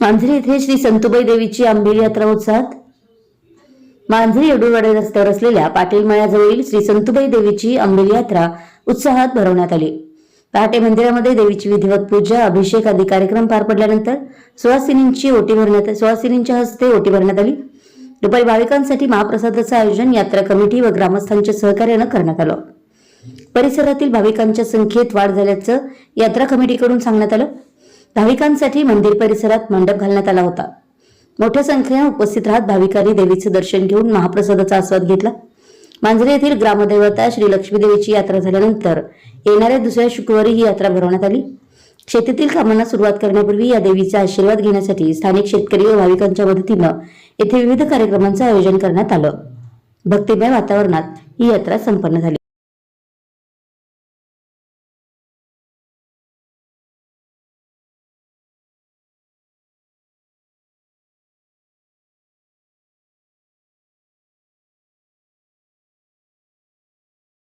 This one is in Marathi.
मांजरी येथे श्री संतुबाई देवीची आंबेली यात्रा उत्साहात? मांजरी येडूरवाडे रस्त्यावर असलेल्या पाटील मळ्याजवळील श्री संतुबाई देवीची आंबेली यात्रा उत्साहात भरवण्यात आली. पहाटे मंदिरामध्ये देवीची विधिवत पूजा अभिषेक आदी कार्यक्रम पार पडल्यानंतर सुवासिनींची ओटी भरण्यात सुवासिनींच्या हस्ते ओटी भरण्यात आली. दुपारी भाविकांसाठी महाप्रसादाचं आयोजन यात्रा कमिटी व ग्रामस्थांच्या सहकार्यानं करण्यात आलं. परिसरातील भाविकांच्या संख्येत वाढ झाल्याचं यात्रा कमिटीकडून सांगण्यात आलं. भाविकांसाठी मंदिर परिसरात मंडप घालण्यात आला होता. मोठ्या संख्येने उपस्थित राहत भाविकांनी देवीचं दर्शन घेऊन महाप्रसादाचा आस्वाद घेतला. मांजरे येथील ग्रामदेवता श्री लक्ष्मीदेवीची यात्रा झाल्यानंतर येणाऱ्या दुसऱ्या शुक्रवारी ही यात्रा भरवण्यात आली. शेतीतील कामांना सुरुवात करण्यापूर्वी या देवीचा आशीर्वाद घेण्यासाठी स्थानिक शेतकरी व भाविकांच्या मदतीनं येथे विविध कार्यक्रमांचं आयोजन करण्यात आलं. भक्तिमय वातावरणात ही यात्रा संपन्न झाली.